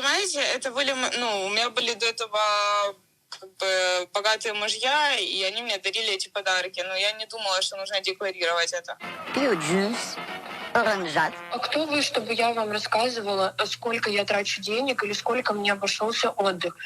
понимаете, это были, м- ну, у меня были до этого как бы богатые мужья, и они мне дарили эти подарки, но я не думала, что нужно декларировать это. Пью джус, оранжат. А кто вы, чтобы я вам рассказывала, сколько я трачу денег или сколько мне обошелся отдых?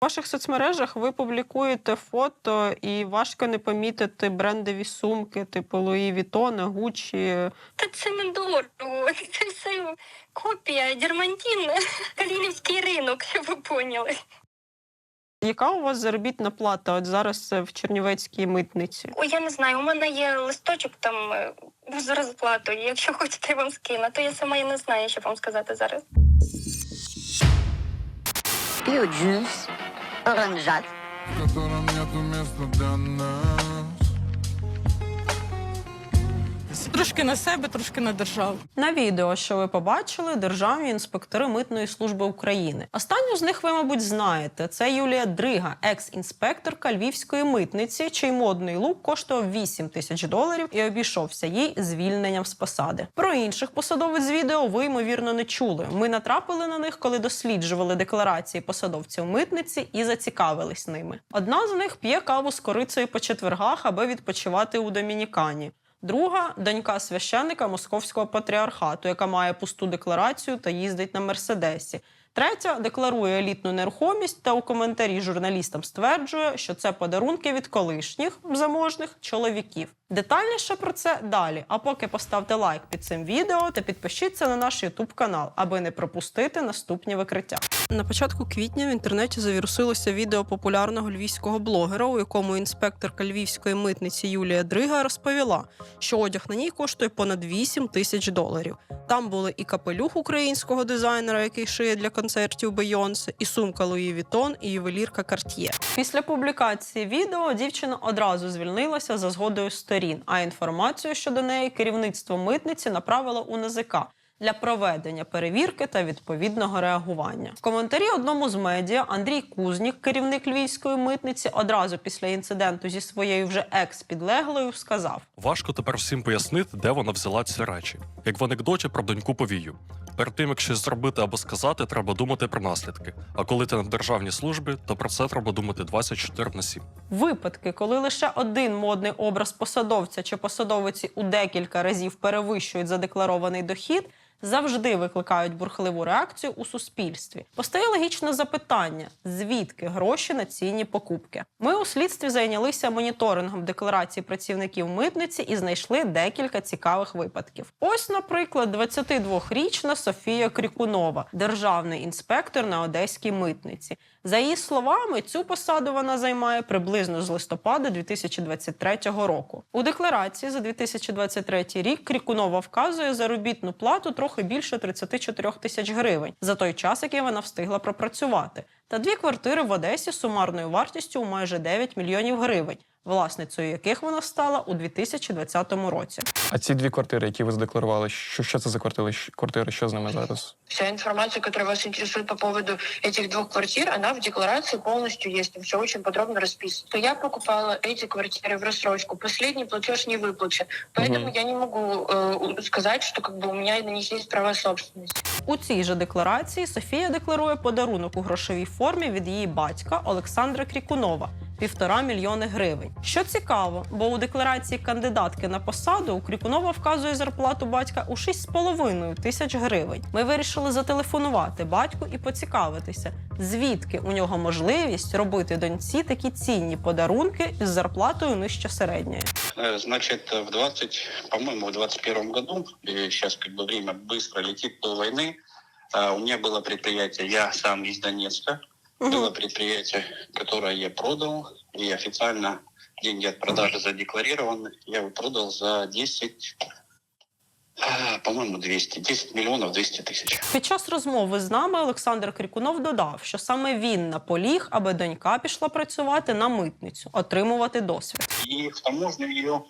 В ваших соцмережах ви публікуєте фото, і важко не помітити брендові сумки, типу Луї Вітона, Гуччі. Та це недорого. Це все копія Дермантін, Калінівський ринок, щоб ви поняли. Яка у вас заробітна плата? От зараз в Чернівецькій митниці? Ой, я не знаю, у мене є листочок там е, з розплатою. Якщо хочете, я вам скину, то я сама і не знаю, що вам сказати зараз. Пью Sorun düzelt. Трошки на себе, трошки на державу. На відео, що ви побачили, державні інспектори митної служби України. Останню з них ви, мабуть, знаєте. Це Юлія Дрига, екс-інспекторка львівської митниці, чий модний лук коштував 8 тисяч доларів і обійшовся їй звільненням з посади. Про інших посадовець з відео ви ймовірно не чули. Ми натрапили на них, коли досліджували декларації посадовців митниці і зацікавились ними. Одна з них п'є каву з корицею по четвергах, аби відпочивати у Домінікані. Друга донька священника московського патріархату, яка має пусту декларацію та їздить на мерседесі. Третя декларує елітну нерухомість та у коментарі журналістам стверджує, що це подарунки від колишніх заможних чоловіків. Детальніше про це далі. А поки поставте лайк під цим відео та підпишіться на наш Ютуб канал, аби не пропустити наступні викриття. На початку квітня в інтернеті завірусилося відео популярного львівського блогера, у якому інспекторка львівської митниці Юлія Дрига розповіла, що одяг на ній коштує понад 8 тисяч доларів. Там були і капелюх українського дизайнера, який шиє для концертів Бейонсе, і сумка Луї Вітон, і ювелірка Карт'є. Після публікації відео дівчина одразу звільнилася за згодою сторін. А інформацію щодо неї керівництво митниці направило у НАЗК для проведення перевірки та відповідного реагування. В коментарі одному з медіа Андрій Кузнік, керівник львівської митниці, одразу після інциденту зі своєю вже екс-підлеглою сказав: Важко тепер всім пояснити, де вона взяла ці речі. Як в анекдоті про доньку повію. Перед тим, як щось зробити або сказати, треба думати про наслідки. А коли ти на державній службі, то про це треба думати 24 на 7. Випадки, коли лише один модний образ посадовця чи посадовиці у декілька разів перевищують задекларований дохід. Завжди викликають бурхливу реакцію у суспільстві. Постає логічне запитання: звідки гроші на цінні покупки? Ми у слідстві зайнялися моніторингом декларацій працівників митниці і знайшли декілька цікавих випадків. Ось, наприклад, 22-річна Софія Крікунова, державний інспектор на одеській митниці. За її словами, цю посаду вона займає приблизно з листопада 2023 року. У декларації за 2023 рік Крікунова вказує заробітну плату трохи більше 34 тисяч гривень за той час, який вона встигла пропрацювати, та дві квартири в Одесі сумарною вартістю у майже 9 мільйонів гривень, власницею яких вона стала у 2020 році. А ці дві квартири, які ви задекларували, що, що це за квартири, Щ- квартири, що з ними зараз? Вся информация, которая вас интересует по поводу этих двух квартир, она в декларации полностью есть. Там все очень подробно расписано. То я покупала эти квартиры в рассрочку. Последний платеж не выплачен. Поэтому Мгм. я не могу э, сказать, что как бы у меня на них есть права собственности. У цій же декларації Софія декларує подарунок у грошовій формі від її батька Олександра Крікунова. Півтора мільйони гривень. Що цікаво, бо у декларації кандидатки на посаду у Крікунова вказує зарплату батька у 6,5 тисяч гривень. Ми вирішили зателефонувати батьку і поцікавитися, звідки у нього можливість робити доньці такі цінні подарунки із зарплатою нижче середньої. Э, Значит, в 20, по-моему, в 21 году, и сейчас как бы время быстро летит до войны, а, у меня было предприятие, я сам из Донецка, было предприятие, которое я продал, и официально деньги от продажи задекларированы. Я его продал за 10, а, по-моему, 200, 10 миллионов 200 тысяч. Під час розмови з нами Олександр Крікунов додав, що саме він наполіг, аби донька пішла працювати на митницю, отримувати досвід. И в таможню ее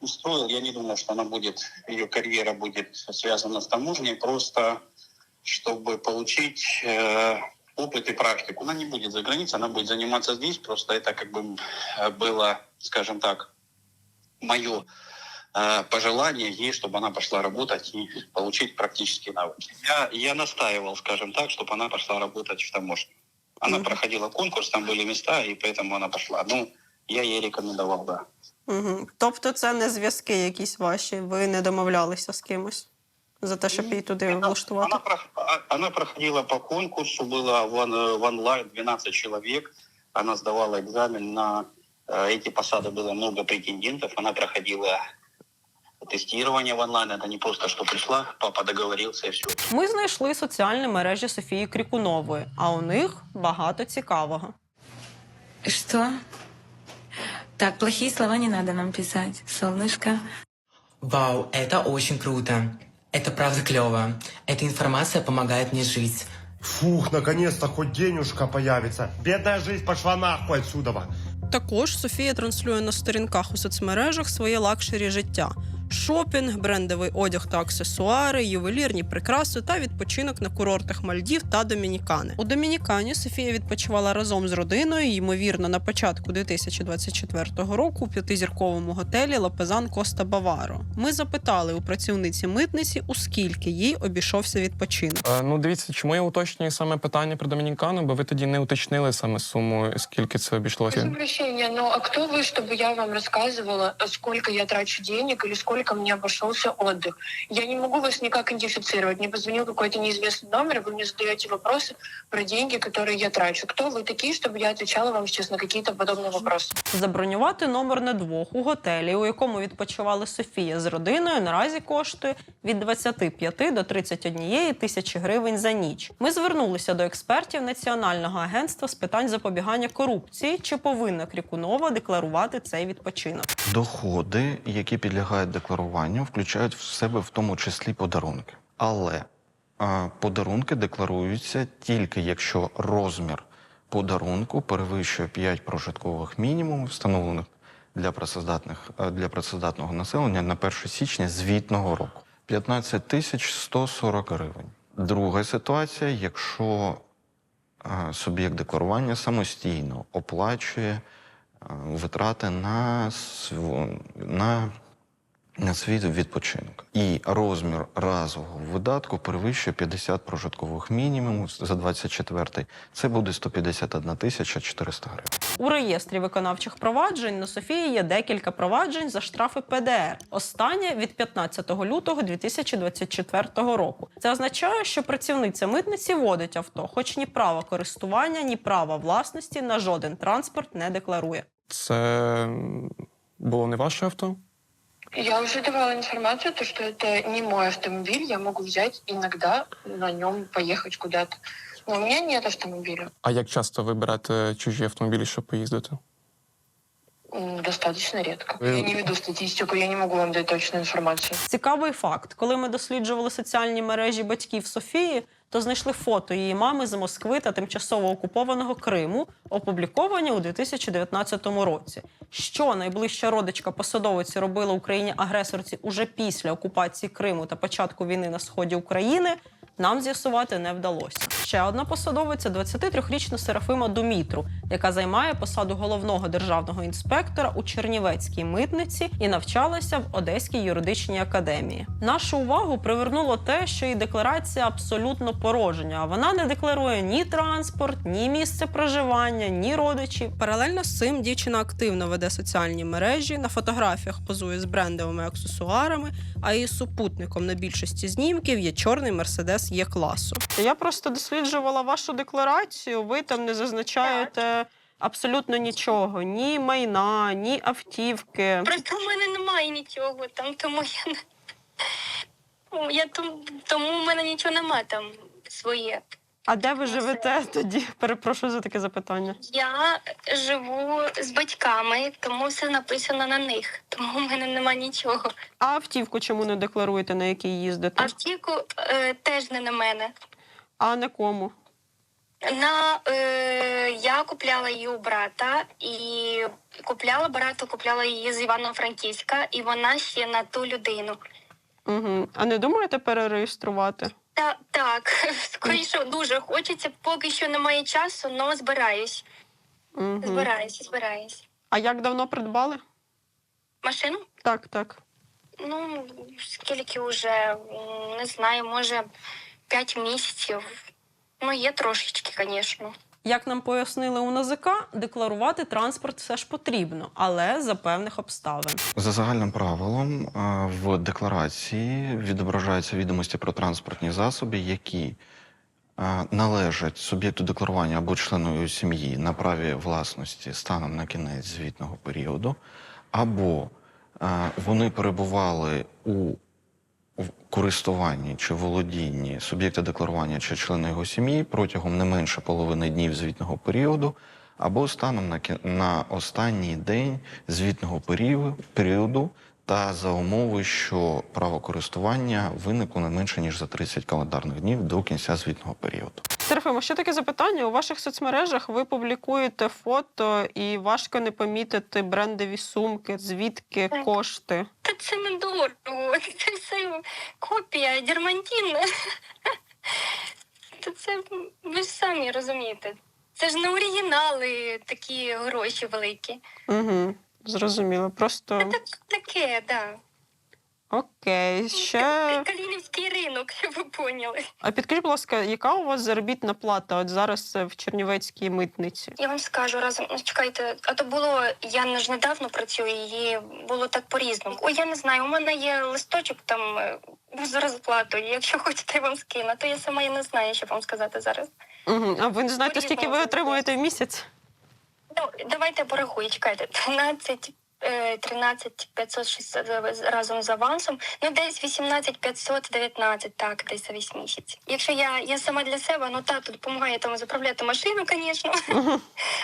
устроил. Я не думал, что она будет, ее карьера будет связана с таможней, просто чтобы получить э, опыт и практику. Она не будет за границей, она будет заниматься здесь. Просто это как бы э, было, скажем так, мое э, пожелание ей, чтобы она пошла работать и получить практические навыки. Я, я настаивал, скажем так, чтобы она пошла работать в таможню. Она Мгм. проходила конкурс, там были места, и поэтому она пошла. Ну, я ей рекомендовал, да. Угу. Тобто це не зв'язки якісь ваші, ви не домовлялися з кимось за те, щоб її туди влаштувати? Она, прох- а- она проходила по конкурсу, было в, он- в онлайн 12 человек. Она сдавала экзамен на э, эти посады, было много претендентов. Она проходила тестирование в онлайн. Это не просто, что пришла, папа договорился и все. Ми знайшли соціальні мережі Софії Крікунової, а у них багато цікавого. Что? Так, плохие слова не надо нам писать. Солнышко. Вау, это очень круто. Это правда клево. Эта информация помогает мне жить. Фух, наконец-то хоть денежка появится. Бедная жизнь пошла нахуй отсюда. Також Софія транслює на сторінках у соцмережах своє лакшері життя: шопінг, брендовий одяг та аксесуари, ювелірні прикраси та відпочинок на курортах Мальдів та Домінікани. У Домінікані Софія відпочивала разом з родиною, ймовірно, на початку 2024 року у п'ятизірковому готелі Лапезан Коста Баваро. Ми запитали у працівниці митниці, у скільки їй обійшовся відпочинок. Е, ну, дивіться, чому я уточнюю саме питання про Домінікану, бо ви тоді не уточнили саме суму, скільки це Прошу обійшлося. прощения, но а кто вы, чтобы я вам рассказывала, сколько я трачу денег или сколько мне обошелся отдых? Я не могу вас никак идентифицировать. Мне позвонил какой-то неизвестный номер, вы мне задаете вопросы про деньги, которые я трачу. Кто вы такие, чтобы я отвечала вам сейчас на какие-то подобные вопросы? Забронювати номер на двох у готелі, у якому відпочивали Софія з родиною, наразі коштує від 25 до 31 тисячі гривень за ніч. Ми звернулися до експертів Національного агентства з питань запобігання корупції, чи повинна Крікунова декларувати цей відпочинок. Доходи, які підлягають декларуванню, включають в себе в тому числі подарунки. Але е, подарунки декларуються тільки якщо розмір подарунку перевищує 5 прожиткових мінімумів, встановлених для працездатних е, для працездатного населення на 1 січня звітного року. 15 тисяч 140 гривень. Друга ситуація, якщо е, суб'єкт декларування самостійно оплачує е, витрати на, на, на свій відпочинок. І розмір разового видатку перевищує 50 прожиткових мінімумів за 24 Це буде 151 тисяча 400 гривень. У реєстрі виконавчих проваджень на Софії є декілька проваджень за штрафи ПДР. Останнє від 15 лютого 2024 року. Це означає, що працівниця митниці водить авто, хоч ні права користування, ні права власності на жоден транспорт не декларує. Це було не ваше авто? Я уже давала информацию, то, что это не мой автомобиль, я могу взять иногда на нем поехать куда-то. Но у меня нет автомобиля. А як часто ви берете чужі автомобілі, щоб поїздити? М, Достаточно редко. Я не веду статистику, я не могу вам дать точную информацию. Цікавий факт: коли ми досліджували соціальні мережі батьків Софії, то знайшли фото її мами з Москви та тимчасово окупованого Криму, опубліковані у 2019 році. Що найближча родичка посадовиці робила Україні агресорці уже після окупації Криму та початку війни на сході України. Нам з'ясувати не вдалося. Ще одна посадовиця 23-річна Серафима Думітру, яка займає посаду головного державного інспектора у Чернівецькій митниці і навчалася в Одеській юридичній академії. Нашу увагу привернуло те, що її декларація абсолютно порожня. Вона не декларує ні транспорт, ні місце проживання, ні родичів. Паралельно з цим дівчина активно веде соціальні мережі. На фотографіях позує з брендовими аксесуарами, а її супутником на більшості знімків є чорний мерседес є класу. Я просто досліджувала вашу декларацію. Ви там не зазначаєте абсолютно нічого: ні майна, ні автівки. Просто в мене немає нічого там, тому я не. Я тому, тому в мене нічого немає там своє. А де ви живете тоді? Перепрошую за таке запитання. Я живу з батьками, тому все написано на них. Тому в мене нема нічого. А автівку чому не декларуєте, на якій їздите? Автівку е, теж не на мене. А на кому? На е, я купляла її у брата і купляла брату, купляла її з Івано-Франківська, і вона ще на ту людину. Угу. А не думаєте перереєструвати? Та так, скоріше дуже хочеться. Поки що немає часу, але збираюсь. Угу. Збираюсь, збираюсь. А як давно придбали? Машину? Так, так. Ну, скільки вже, не знаю, може, п'ять місяців. Ну, є трошечки, звісно. Як нам пояснили у НАЗК, декларувати транспорт все ж потрібно, але за певних обставин. За загальним правилом е, в декларації відображаються відомості про транспортні засоби, які е, належать суб'єкту декларування або члену сім'ї на праві власності станом на кінець звітного періоду, або е, вони перебували у в користуванні чи володінні суб'єкта декларування чи члена його сім'ї протягом не менше половини днів звітного періоду, або станом на, на останній день звітного періоду, періоду та за умови, що право користування виникло не менше ніж за 30 календарних днів до кінця звітного періоду. Серафимо, ще таке запитання. У ваших соцмережах ви публікуєте фото і важко не помітити брендові сумки, звідки Так. кошти. Та це не дорого. Це все копія, дермантин. Та це ви ж самі розумієте. Це ж не оригінали, такі гроші великі. Угу, зрозуміло. Просто Так, таке, да. окей. Ще Калінівський ринок, щоб ви поняли. а підкажіть, будь ласка, яка у вас заробітна плата? От зараз е, в Чернівецькій митниці? Я вам скажу разом. ну, Чекайте, а то було я не ж недавно працюю, і було так по-різному. Ой, я не знаю. У мене є листочок там е, з розплатою. Якщо хочете, я вам скину. То я сама я не знаю, що вам сказати зараз. Угу. А ви не знаєте, скільки ви отримуєте в місяць? Ну, давайте порахую, чекайте. 13, е, 13 560 разом з авансом. Ну, десь 18 519, так, десь за 8 місяців. Якщо я, я сама для себе, ну тато допомагає там заправляти машину, звісно.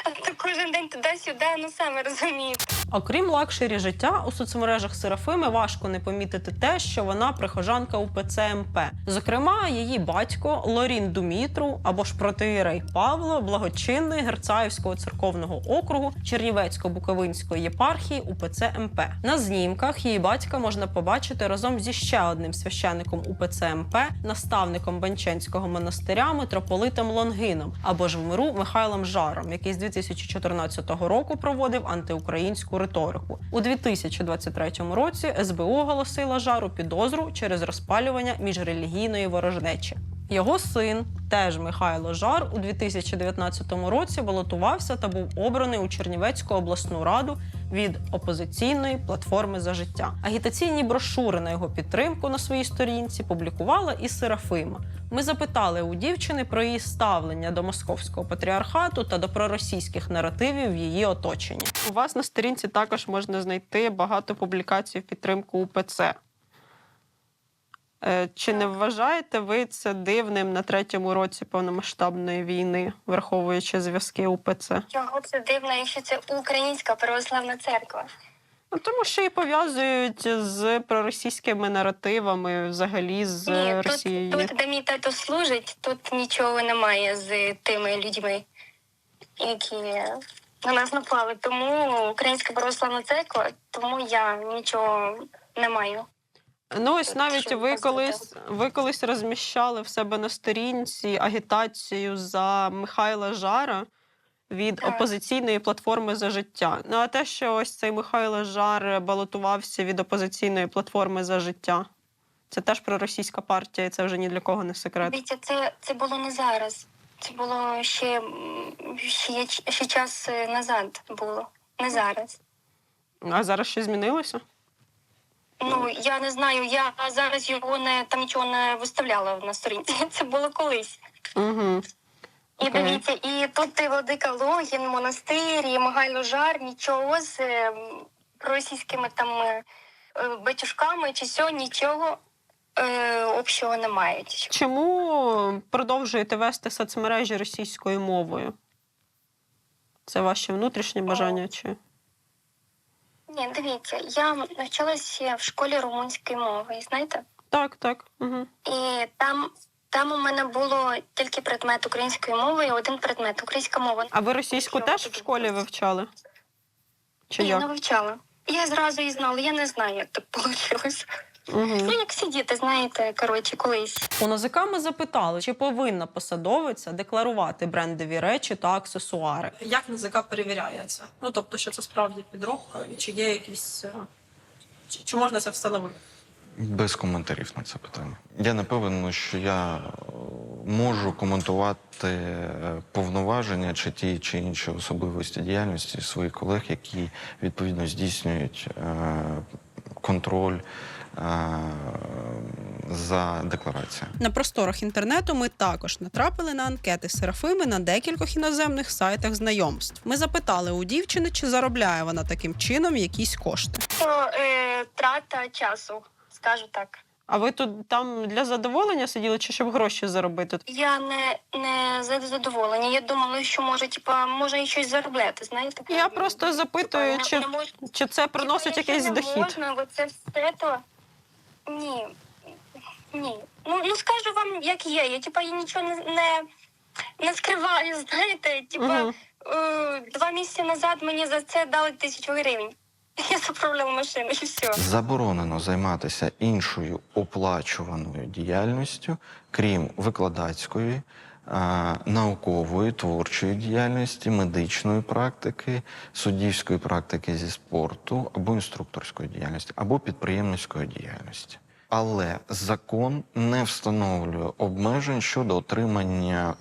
То кожен день туди-сюди, ну саме розумієте. Окрім лакшері життя, у соцмережах Серафими важко не помітити те, що вона прихожанка УПЦ МП. Зокрема, її батько Лорін Думітру або ж протиєрей Павло, благочинний Герцаївського церковного округу Чернівецько-Буковинської єпархії УПЦ МП. На знімках її батька можна побачити разом зі ще одним священником УПЦ МП, наставником Бенченського монастиря митрополитом Лонгином або ж миру Михайлом Жаром, який з 2014 року проводив антиукраїнську риторику. У 2023 році СБУ оголосила жару підозру через розпалювання міжрелігійної ворожнечі. Його син, теж Михайло Жар, у 2019 році балотувався та був обраний у Чернівецьку обласну раду від опозиційної платформи за життя. Агітаційні брошури на його підтримку на своїй сторінці публікувала і Серафима. Ми запитали у дівчини про її ставлення до московського патріархату та до проросійських наративів в її оточенні. У вас на сторінці також можна знайти багато публікацій в підтримку УПЦ. Е, Чи не вважаєте ви це дивним на третьому році повномасштабної війни, враховуючи зв'язки УПЦ? Чого це дивно, якщо це Українська православна церква? Ну, тому що і пов'язують з проросійськими наративами, взагалі з Ні, Росією. тут, тут, де мій тато служить, тут нічого немає з тими людьми, які на нас напали. Тому Українська православна церква, тому я нічого не маю. Ну, ось навіть ви колись ви колись розміщали в себе на сторінці агітацію за Михайла Жара від опозиційної платформи за життя. Ну а те, що ось цей Михайло Жар балотувався від опозиційної платформи за життя, це теж проросійська партія, і це вже ні для кого не секрет. Дивіться, це, це було не зараз. Це було ще, ще, ще час е, назад було. Не зараз. А зараз що змінилося? Ну я не знаю, я зараз його не там нічого не виставляла на сторінці. Це було колись. Угу. І дивіться, і тут і Владика Логін, монастир, і Михайло Жар, нічого з е, російськими там е, е, батюшками чи сьо, нічого е, общого не мають. Чому продовжуєте вести соцмережі російською мовою? Це ваше внутрішнє бажання чи? Ні, дивіться, я навчалася в школі румунської мови, знаєте? Так, так. Угу. І там, там у мене було тільки предмет української мови і один предмет українська мова. А ви російську теж в школі вивчали? Чи Ні, не вивчала. Я зразу її знала, я не знаю, як так вийшло. Ну, Угу. як сидіти, знаєте, коротше, колись. У НАЗК ми запитали, чи повинна посадовиця декларувати брендові речі та аксесуари. Як НЗК перевіряє це? Ну тобто, що це справді підробка, і чи є якісь е, Чи, чи можна це встановити? Без коментарів на це питання. Я не певен, що я е, можу коментувати е, повноваження чи ті чи інші особливості діяльності своїх колег, які відповідно здійснюють контроль за декларацією. На просторах інтернету ми також натрапили на анкети Серафими на декількох іноземних сайтах знайомств. Ми запитали у дівчини, чи заробляє вона таким чином якісь кошти. То е, трата часу, скажу так. А ви тут там для задоволення сиділи, чи щоб гроші заробити? Я не, не за задоволення. Я думала, що може, типа, може і щось заробляти, знаєте? Я просто запитую, Типа, чи, не мож- чи це приносить Типа, якийсь не дохід. Можна, оце все то... Ні. Ні. Ну, ну скажу вам, як є. Я типа я нічого не, не, не скриваю, знаєте. Типа, угу. е, два місяці назад мені за це дали тисячу гривень. Я заправляла машину і все. Заборонено займатися іншою оплачуваною діяльністю, крім викладацької, наукової, творчої діяльності, медичної практики, суддівської практики зі спорту або інструкторської діяльності, або підприємницької діяльності. Але закон не встановлює обмежень щодо отримання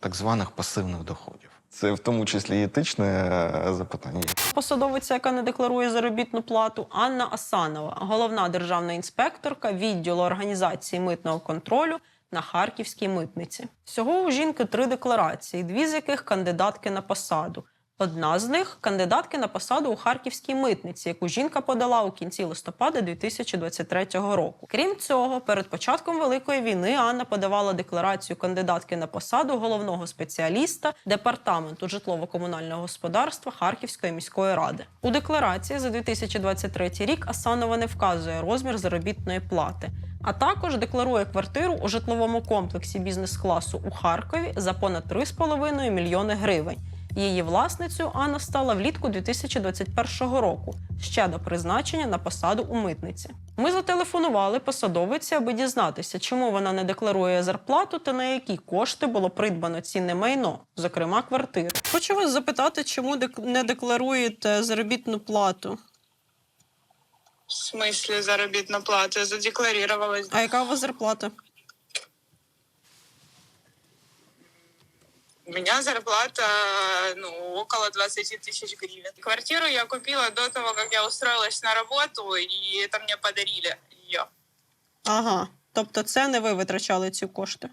так званих пасивних доходів. Це в тому числі і етичне е, запитання. Посадовиця, яка не декларує заробітну плату, Анна Асанова, головна державна інспекторка відділу організації митного контролю на Харківській митниці. Всього у жінки три декларації, дві з яких кандидатки на посаду. Одна з них кандидатки на посаду у Харківській митниці, яку жінка подала у кінці листопада 2023 року. Крім цього, перед початком великої війни Анна подавала декларацію кандидатки на посаду головного спеціаліста департаменту житлово-комунального господарства Харківської міської ради. У декларації за 2023 рік Асанова не вказує розмір заробітної плати. А також декларує квартиру у житловому комплексі бізнес-класу у Харкові за понад 3,5 мільйони гривень. Її власницею Анна стала влітку 2021 року, ще до призначення на посаду у митниці. Ми зателефонували посадовиці, аби дізнатися, чому вона не декларує зарплату та на які кошти було придбано цінне майно, зокрема квартири. Хочу вас запитати, чому не декларуєте заробітну плату? В смысле заработная плата? Я задекларировалась. А яка у вас зарплата? У меня зарплата, ну, около 20 тысяч гривен. Квартиру я купила до того, как я устроилась на работу, и это мне подарили ее. Ага. Тобто це не ви витрачали ці кошти?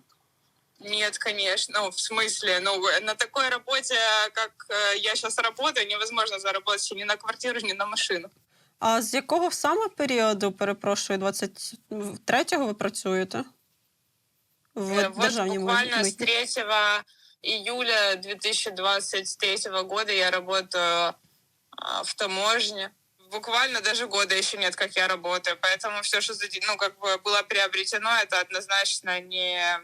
Нет, конечно. Ну, в смысле, ну, на такой работе, как э, я сейчас работаю, невозможно заработать ни на квартиру, ни на машину. А з якого саме періоду, перепрошую, 23-го ви працюєте? В Э, Вот державній буквально с митні? 3 июля 2023 года я работаю а, в таможне. Буквально даже года еще нет, как я работаю. Поэтому все, что ну, как бы было приобретено, это однозначно не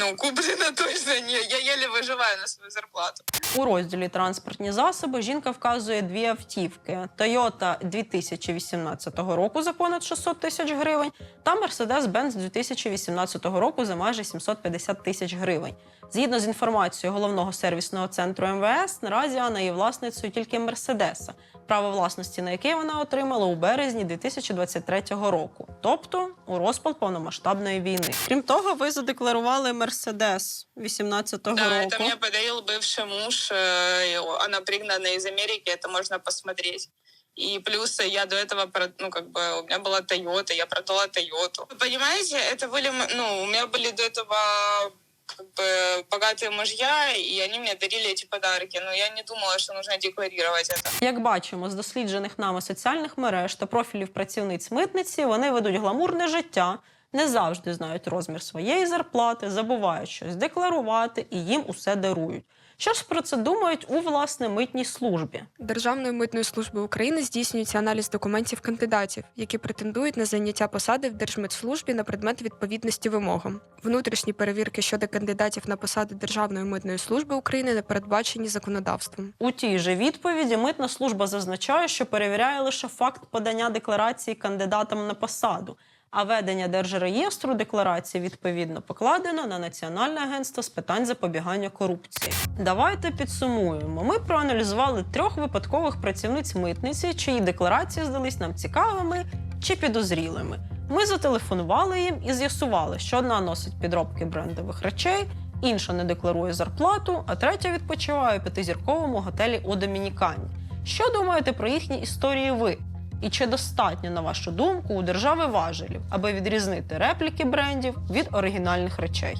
ну, куплено точно не. Я еле выживаю на свою зарплату. У розділі транспортні засоби жінка вказує дві автівки: Toyota 2018 року за понад 600 тисяч гривень та Mercedes-Benz 2018 року за майже 750 тисяч гривень. Згідно з інформацією головного сервісного центру МВС, наразі Анна є власницею тільки Мерседеса, право власності на який вона отримала у березні 2023 року, тобто у розпал повномасштабної війни. Крім того, ви задекларували Мерседес 18-го Да, року. это мне подарил бывший муж. э, и Она пригнана из Америки, это можно посмотреть. И плюс я до этого, про- ну, как бы, у меня была Тойота, я продала Тойоту. Вы понимаете, это были, м- ну, у меня были до этого как бы богатые мужья, и они мне дарили эти подарки. Но я не думала, что нужно декларировать это. Як бачимо з досліджених нами соціальних мереж та профілів працівниць митниці, вони ведуть гламурне життя, не завжди знають розмір своєї зарплати, забувають щось декларувати і їм усе дарують. Що ж про це думають у власне митній службі? Державною митною службою України здійснюється аналіз документів кандидатів, які претендують на заняття посади в Держмитслужбі на предмет відповідності вимогам. Внутрішні перевірки щодо кандидатів на посади Державної митної служби України не передбачені законодавством. У тій же відповіді митна служба зазначає, що перевіряє лише факт подання декларації кандидатам на посаду, А ведення держреєстру декларації відповідно покладено на Національне агентство з питань запобігання корупції. Давайте підсумуємо. Ми проаналізували трьох випадкових працівниць митниці, чиї декларації здались нам цікавими чи підозрілими. Ми зателефонували їм і з'ясували, що одна носить підробки брендових речей, інша не декларує зарплату, а третя відпочиває у п'ятизірковому готелі у Домінікані. Що думаєте про їхні історії ви? І чи достатньо, на вашу думку, у держави важелів, аби відрізнити репліки брендів від оригінальних речей?